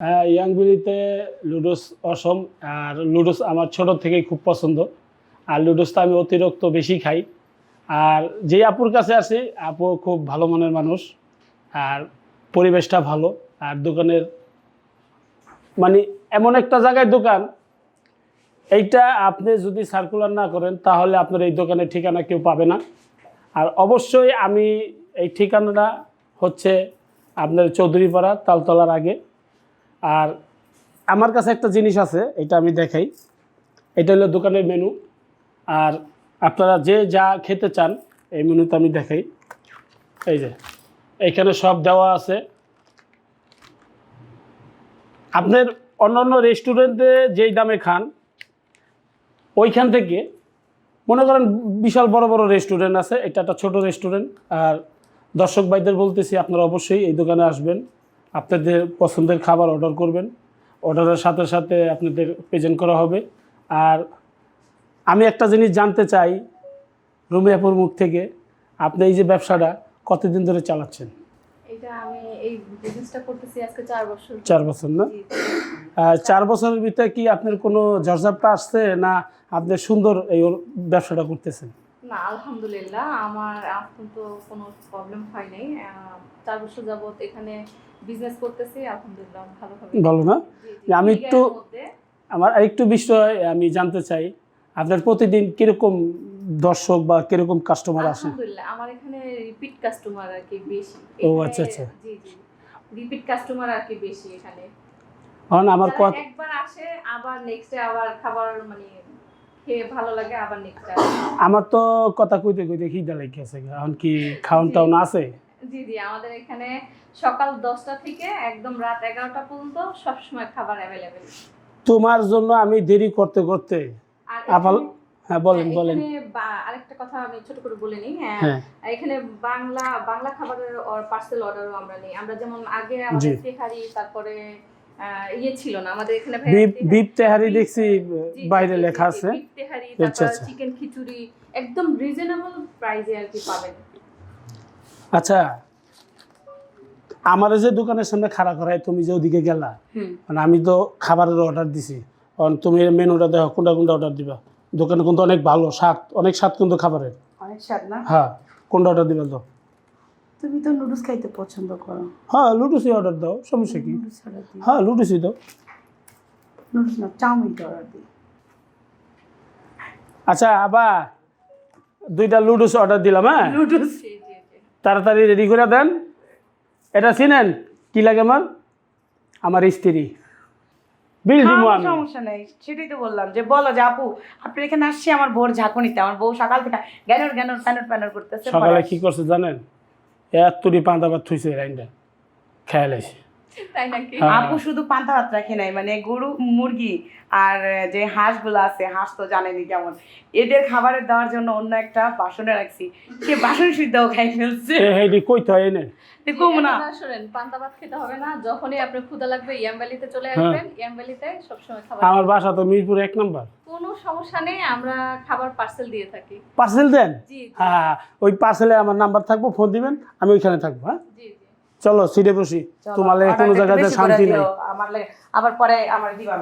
হ্যাঁ ইয়াংবিলিতে লুডোস অসম আর লুডোস আমার ছোট থেকেই খুব পছন্দ। আর লুডোসটা আমি অতিরিক্ত বেশি খাই। আর যে আপুর কাছে আসি আপু খুব ভালো মনের মানুষ। আর পরিবেশটা ভালো। আর দোকানের মানে এমন একটা জায়গায় দোকান, এইটা আপনি যদি সার্কুলার না করেন, তাহলে আপনার এই দোকানের ঠিকানা কেউ পাবে না। আর অবশ্যই আমি এই ঠিকানাটা হচ্ছে আপনার চৌধুরীপাড়া, তালতলার আগে। আর আমার কাছে একটা জিনিস আছে, এটা আমি দেখাই। এটা হলো দোকানের মেনু আর আপনারা যে যা খেতে চান, এই মেনুতে আমি দেখাই। এই যে এইখানে সব দেওয়া আছে। আপনার অন্যান্য রেস্টুরেন্টে যেই দামে খান, ওইখান থেকে, মনে করেন বিশাল বড় বড় রেস্টুরেন্ট আছে, এটা একটা ছোট রেস্টুরেন্ট আর দর্শক ভাইদের বলতেছি, আপনারা অবশ্যই এই দোকানে আসবেন। আপনাদের পছন্দের খাবার অর্ডার করবেন অর্ডারের সাথে সাথে আপনাদের প্রেজেন্ট করা হবে। আর আমি একটা জিনিস জানতে চাই রুমিয়াপুর মুখ থেকে আপনি এই যে ব্যবসাটা কতদিন ধরে চালাচ্ছেন? এটা আমি এই বিজনেসটা করতেছি আজকে চার বছর। বছর না? চার বছরের ভিতরে কি আপনার কোনো জর্জাপটা আসছে না আপনি সুন্দর এই ব্যবসাটা করতেছেন? না আলহামদুলিল্লাহ আমার এখন তো কোনো প্রবলেম হয় নাই চার বছর যাবত এখানে বিজনেস করতেছি আলহামদুলিল্লাহ ভালোভাবে। ভালো না? আমি একটু-। আমার আরেকটু বিষয় আমি জানতে চাই আপনার প্রতিদিন কীরকম দর্শক বা কীরকম কাস্টমার আসে? আলহামদুলিল্লাহ আমার এখানে রিপিট কাস্টমার আর কি বেশি। ও, আচ্ছা, আচ্ছা। জি জি রিপিট কাস্টমার আর কি বেশি এখানে। কারণ আমার যারা কত একবার আসে আবার নেক্সটে আবার খাবার মানে খেয়ে ভালো লাগে আবার নেক্সট আমার তো কথা কইতে কইতে খিদা লেগে গেছে এখন কি খাওয়ান টাউন আছে? জি জি আমাদের এখানে সকাল দশটা থেকে একদম রাত এগারোটা পর্যন্ত সবসময় খাবার অ্যাভেলেবেল তোমার জন্য আমি দেরি করতে করতে আপাল হ্যাঁ বলেন হ্যাঁ, বলেন। আরেকটা কথা আমি ছোট করে বলে নিই হ্যাঁ, হ্যাঁ। এখানে বাংলা বাংলা খাবারের পার্সেল অর্ডারও আমরা নিই। আমরা যেমন আগে আমাদের। তেহারি তারপরে ইয়ে ছিল না আমাদের এখানে বিপ তেহারি দেখছি বাইরে লেখা আছে। তেহারি আচ্ছা, তারপর আচ্ছা। চিকেন খিচুড়ি একদম রিজনেবল প্রাইসে আর কি পাবেন। আচ্ছা আমার যে দোকানের সামনে খাড়া করায় তুমি যে ওদিকে গেলা মানে আমি তো খাবারের অর্ডার দিছি। কারণ তুমি মেনুটা দেখো কোনটা কোনটা অর্ডার দিবা। দোকানে কিন্তু অনেক ভালো স্বাদ অনেক স্বাদ কিন্তু খাবারের। অনেক স্বাদ না? হ্যাঁ কোনটা অর্ডার দিবা তো? তুমি তো নুডলস খাইতে পছন্দ করো। হ্যাঁ লুডুসই অর্ডার দাও সমস্যা কি? নুডলস অর্ডার দিই হ্যাঁ লুডুসই দাও। নুডলস না চাউমিনটা অর্ডার দিই আচ্ছা আবার দুইটা লুডুস অর্ডার দিলাম হ্যাঁ? নুডলস। তাড়াতাড়ি রেডি করে দেন। এটা চিনেন? কি লাগে আমার? আমার স্ত্রী। বিল দিব আমি সমস্যা নেই সেটাই তো বললাম যে বলো যে আপু আপনার এখানে আসছি আমার বোর ঝাঁকুনিতে আমার বউ সকাল থেকে গ্যানোর গ্যানোর প্যানোর প্যানোর করতেছে সকালে কি করছে জানেন? এত তুরি পাঁদা ভাত থুইছে লাইনটা খেয়াল আছে। হ্যাঁ। আপু শুধু পান্তা ভাত রাখে নাই মানে গরু মুরগি আর যে হাঁসগুলো আছে হাঁস তো জানেনি কেমন। এদের খাবারের দেওয়ার জন্য অন্য একটা বাসনে রাখছি। সে বাসন সিদ্ধও খাই ফেলছে। হেডি কইতে হয় এনে? দেখুন না। শোনেন পান্তা ভাত খেতে হবে না যখনই আপনার ক্ষুধা লাগবে ইয়ামবালিতে চলে হ্যাঁ। আসবেন ইয়ামবালিতে সবসময় খাবার আমার বাসা তো মিরপুর এক নম্বর। সমস্যা নেই আমরা খাবার পার্সেল দিয়ে থাকি। পার্সেল দেন? জি জি। হ্যাঁ ওই পার্সেলে আমার নাম্বার থাকব ফোন দিবেন আমি ওইখানে থাকব হ্যাঁ? চলো সিটে বসি। তোমার কোনো জায়গাতে শান্তি নেই। আমার আবার পরে আমার দিবা